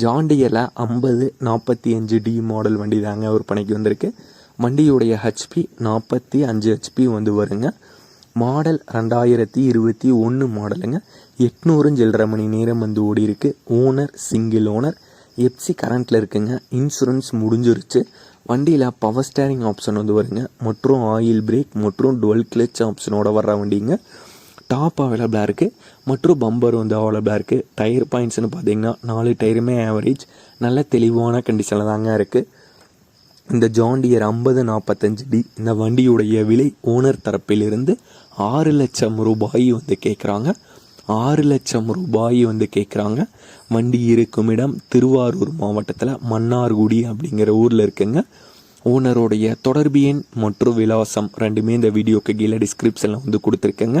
ஜாண்டியரில் ஐம்பது நாற்பத்தி அஞ்சு டி மாடல் வண்டி தாங்க விற்பனைக்கு வந்திருக்கு. வண்டியுடைய ஹெச்பி நாற்பத்தி அஞ்சு ஹெச்பி வந்து வருங்க. மாடல் ரெண்டாயிரத்தி இருபத்தி ஒன்று மாடலுங்க எட்நூறு சில்லரை மணி நேரம் வந்து ஓடி இருக்கு ஓனர் சிங்கிள் ஓனர் எப்சி கரண்ட்டில் இருக்குங்க. இன்சூரன்ஸ் முடிஞ்சிருச்சு. வண்டியில் பவர் ஸ்டேரிங் ஆப்ஷன் வந்து வருங்க. மற்றும் ஆயில் பிரேக் மற்றும் டுவெல் கிளச் ஆப்ஷனோட வர்ற வண்டிங்க. டாப் அவைலபிளாக இருக்குது மற்றும் பம்பர் வந்து அவைலபிளாக இருக்குது டயர் பாயிண்ட்ஸ்னு பார்த்தீங்கன்னா நாலு டயருமே ஆவரேஜ் நல்ல தெளிவான கண்டிஷனில் தாங்க இருக்குது இந்த ஜாண்டியர் ஐம்பது நாற்பத்தஞ்சு டி இந்த வண்டியுடைய விலை ஓனர் தரப்பிலிருந்து ஆறு லட்சம் ரூபாய் வந்து கேட்குறாங்க ஆறு லட்சம் ரூபாய் வந்து கேட்குறாங்க வண்டி இருக்கும் இடம் திருவாரூர் மாவட்டத்தில் மன்னார்குடி அப்படிங்கிற ஊரில் இருக்குங்க. ஓனருடைய தொடர்பு எண் மற்றும் விலாசம் ரெண்டுமே இந்த வீடியோக்கு கீழே டிஸ்கிரிப்ஷனில் வந்து கொடுத்துருக்கேங்க.